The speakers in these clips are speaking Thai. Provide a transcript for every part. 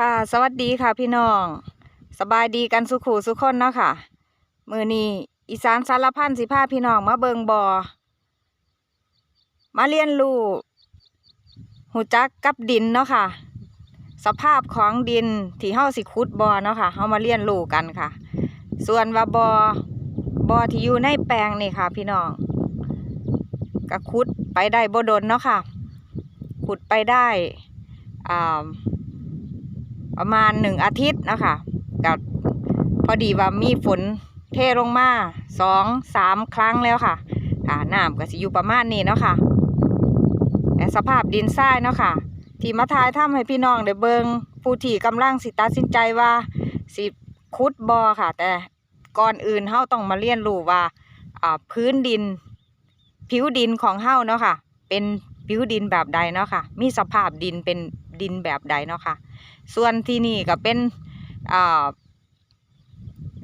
ค่ะ สวัสดีค่ะพี่น้อง สบายดีกันสุขูสุขคนเนาะค่ะ มือนี้อีสานสารพันสิพาพี่น้องมาเบิงบอมาเรียนรู้หูจักกับดินเนาะค่ะ สภาพของดินที่เฮาสิขุดบอเนาะค่ะเฮามาเรียนรู้กันค่ะ ส่วนว่าบอบอที่อยู่ในแปลงนี่ค่ะ พี่น้องก็ขุดไปได้บ่ดนเนาะค่ะ ขุดไปได้อ่า ประมาณหนึ่งอาทิตย์นะคะกับพอดีว่ามีฝนเทลงมาสองสามครั้งแล้วค่ะค่ะน้ำก็สิอยู่ประมาณนี้เนาะค่ะและสภาพดินทรายเนาะค่ะ ที่มาทายทำให้พี่น้องได้เบิงผู้ที่กำลังสิตัดสินใจว่าสิขุดบอค่ะ แต่ก่อนอื่นเฮาต้องมาเรียนรู้ว่าอ่าพื้นดินผิวดินของเฮาเนาะค่ะ เป็นผิวดินแบบใดเนาะค่ะ มีสภาพดินเป็น ดินแบบใดเนาะค่ะ ส่วนที่นี่ก็เป็น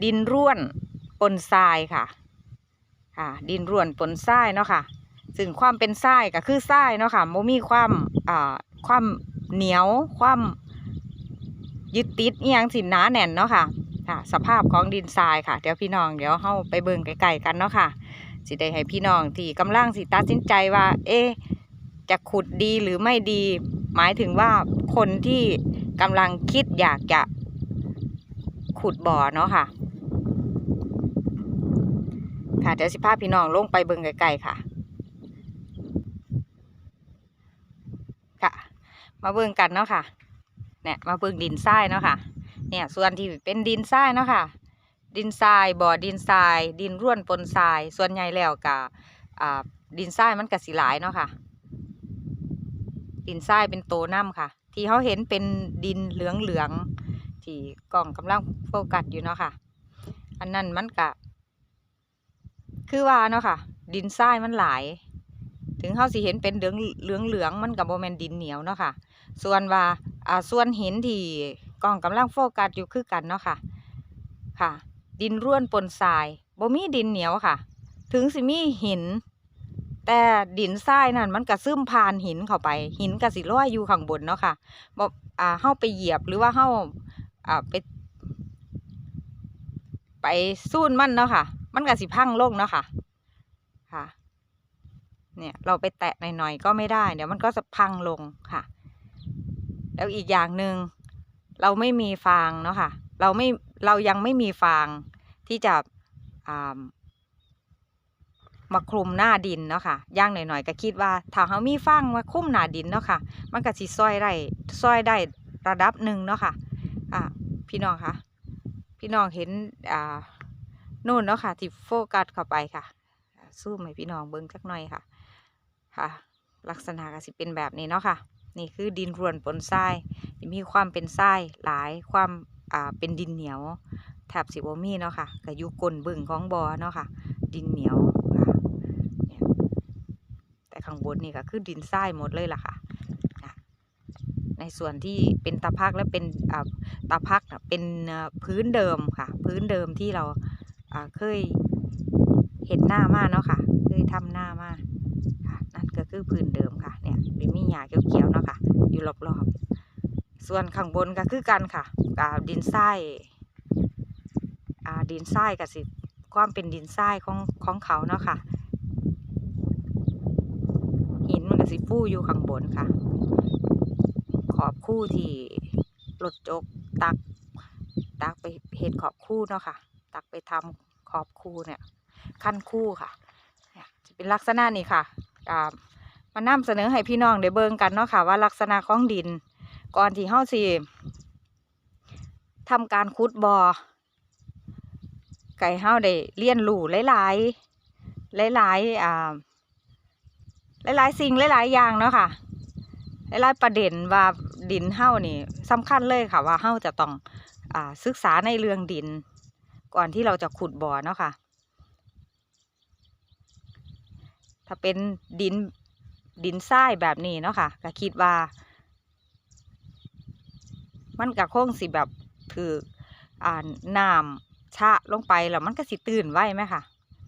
ดินร่วนปนทรายค่ะค่ะ ดินร่วนปนทรายเนาะค่ะ ซึ่งความเป็นทรายก็คือทรายเนาะค่ะโมมีความความเหนียวความยึดติดอหยังสิหนาแน่นเนาะค่ะค่ะ สภาพของดินทรายค่ะ เดี๋ยวพี่น้องเดี๋ยวเฮาไปเบิ่งไกลๆกันเนาะค่ะ สิได้ให้พี่น้องที่กำลังสิตัดสินใจว่า เอ๊ะจะขุดดีหรือไม่ดี หมายถึงว่าคนที่กำลังคิดอยากจะขุดบ่อเนาะค่ะ ค่ะเดี๋ยวสิพาพี่น้องลงไปเบิ่งไกลๆค่ะ ค่ะ มาเบิ่งกันเนาะค่ะ เนี่ยมาเบิ่งดินทรายเนาะค่ะ เนี่ยส่วนที่เป็นดินทรายเนาะค่ะ ดินทรายบ่อดินทราย ดินร่วนปนทราย ส่วนใหญ่แล้วกะอ่าดินทรายมันกะสิหลายเนาะค่ะ ดินทรายเป็นโตน้ำค่ะ ที่เขาเห็นเป็นดินเหลืองเหลืองที่กล้องกำลังโฟกัสอยู่เนาะค่ะ อันนั้นมันกะ คือว่าเนาะค่ะ ดินทรายมันหลาย ถึงเขาสิเห็นเป็นเหลืองเหลืองเหลืองมันกับโมเมนดินเหนียวเนาะค่ะ ส่วนว่าอ่าส่วนหินที่กล้องกำลังโฟกัสอยู่คือกันเนาะค่ะ ค่ะ ดินร่วนปนทรายบ่มีดินเหนียวค่ะ ถึงสิมีหิน แต่ดินทรายนั่นมันก็ซึมผ่านหินเข้าไป หินก็สิลอยอยู่ข้างบนเนาะค่ะบอ่าเฮาไปเหยียบหรือว่าเฮาอ่าไป ไปสู้นมันเนาะค่ะ มันก็สิพังลงเนาะค่ะค่ะ เนี่ยเราไปแตะหน่อยๆก็ไม่ได้เดี๋ยวมันก็จะพังลงค่ะ แล้วอีกอย่างหนึ่งเราไม่มีฟางเนาะค่ะ เราไม่เรายังไม่มีฟางที่จะอ่า มาคลุมหน้าดินเนาะค่ะย่างหน่อยๆก็คิดว่าถ้าเขามีฟางมาคลุมหน้าดินเนาะค่ะ มันก็สิซอยได้ซอยได้ระดับหนึ่งเนาะค่ะอ่าพี่น้องคะพี่น้องเห็นอ่านู่นเนาะค่ะที่โฟกัสเข้าไปค่ะอ่าซูมให้พี่น้องเบิ่งสักหน่อยค่ะค่ะ ลักษณะก็สิเป็นแบบนี้เนาะค่ะ นี่คือดินรวนปนทรายมีความเป็นทรายหลายความอ่าเป็นดินเหนียวแถบสิบมีเนาะค่ะก็อยู่ก้นบึงของบ่อเนาะค่ะ ดินเหนียวค่ะเนี่ยแต่ข้าง บนนี่ก็คือดินทรายหมดเลยล่ะค่ะในส่วนที่เป็นตะพักและเป็นอ่าตะพักเป็นพื้นเดิมค่ะ พื้นเดิมที่เราเคยเห็นหน้ามาเนาะค่ะ เคยทำหน้ามาค่ะนั่นก็คือพื้นเดิมค่ะเนี่ยมีหญ้าเขียวๆเนาะค่ะ อยู่รอบๆส่วนข้างบนก็คือกันค่ะกับดินทรายดินทรายกับสิความเป็นดินทรายของของเขาเนาะค่ะ กสิฟู่อยู่ข้างบนค่ะ ขอบคู่ที่รถจกตัก ตักไปเห็ดขอบคู่เนาะค่ะ ตักไปทำขอบคู่เนี่ยขั้นคู่ค่ะจะเป็นลักษณะนี้ค่ะอ่ามามานำเสนอให้พี่น้องได้เบิ่งกันเนาะค่ะ ว่าลักษณะของดิน ก่อนที่เฮาสิทำการขุดบ่อไก่เฮาได้เรียนรู้หลายๆหลายๆอ่า หลายๆสิ่งหลายๆอย่างเนาะค่ะหลายๆประเด็นว่าดินเฮานี่สำคัญเลยค่ะว่าเฮาจะต้องอศึกษาในเรื่องดิน ก่อนที่เราจะขุดบ่อเนาะค่ะ ถ้าเป็นดินดินทรายแบบนี้เนาะค่ะก็คิดว่า มันก็คงสิแบบถืออ่าน้ำชะลงไปแล้วมันก็สิตื่นไว้ไหมค่ะ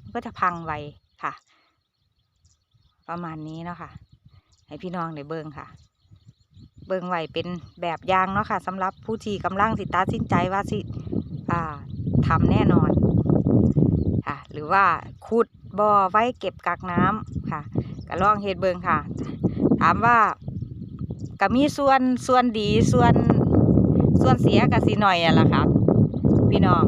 มันก็จะพังไวค่ะ ประมาณนี้เนาะค่ะ ให้พี่น้องได้เบิ่งค่ะ เบิ่งไว้เป็นแบบอย่างเนาะค่ะสำหรับผู้ที่กำลังสิตัดสินใจว่าสิอ่าทำแน่นอนค่ะ หรือว่าขุดบ่อไว้เก็บกักน้ำค่ะก็ลองเฮ็ดเบิ่งค่ะ ถามว่าก็มีส่วนส่วนดีส่วนส่วนเสียก็สิหน่อยอะล่ะค่ะ พี่น้อง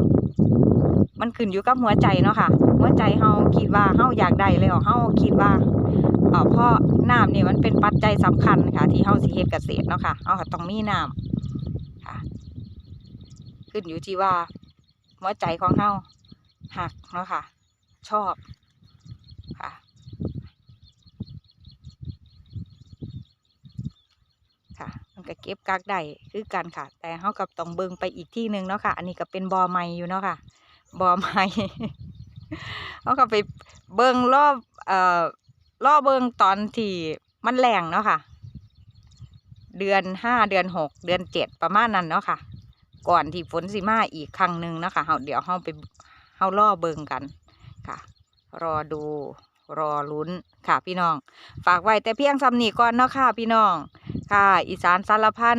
มันขึ้นอยู่กับหัวใจเนาะค่ะ หัวใจเฮาคิดว่าเฮาอยากได้แล้วเฮาคิดว่าเอ่อเพราะน้ำเนี่ยมันเป็นปัจจัยสำคัญค่ะ ที่เฮาสิเฮ็ดเกษตรเนาะค่ะเฮาต้องมีน้ำค่ะ ขึ้นอยู่ที่ว่า หัวใจของเฮาหักเนาะค่ะ ชอบค่ะค่ะ มันก็เก็บกักได้คือกันค่ะ แต่เฮากับต้องเบิ่งไปอีกที่หนึ่งเนาะค่ะ อันนี้ก็เป็นบ่อใหม่อยู่เนาะค่ะ บ่อใหม่เฮาก็ไปเบิงรอบเอ่อรอบเบิงตอนที่มันแรงเนาะค่ะ เดือนห้าเดือนหกเดือนเจ็ดประมาณนั้นเนาะค่ะ ก่อนที่ฝนสิมาอีกครั้งหนึ่งเนาะค่ะเฮาเดี๋ยวเฮาไปเฮารอเบิงกันค่ะ รอดูรอลุ้นค่ะพี่น้อง ฝากไว้แต่เพียงสำนีก่อนเนาะค่ะ พี่น้อง ค่ะ อีสานสารพัน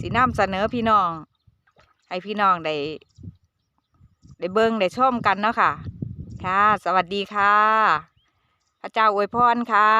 สีน้ำเสนอพี่น้อง ให้พี่น้องได้ ได้เบิ้งได้ชมกันเนาะค่ะ ค่ะ สวัสดีค่ะ พระเจ้าอวยพรค่ะ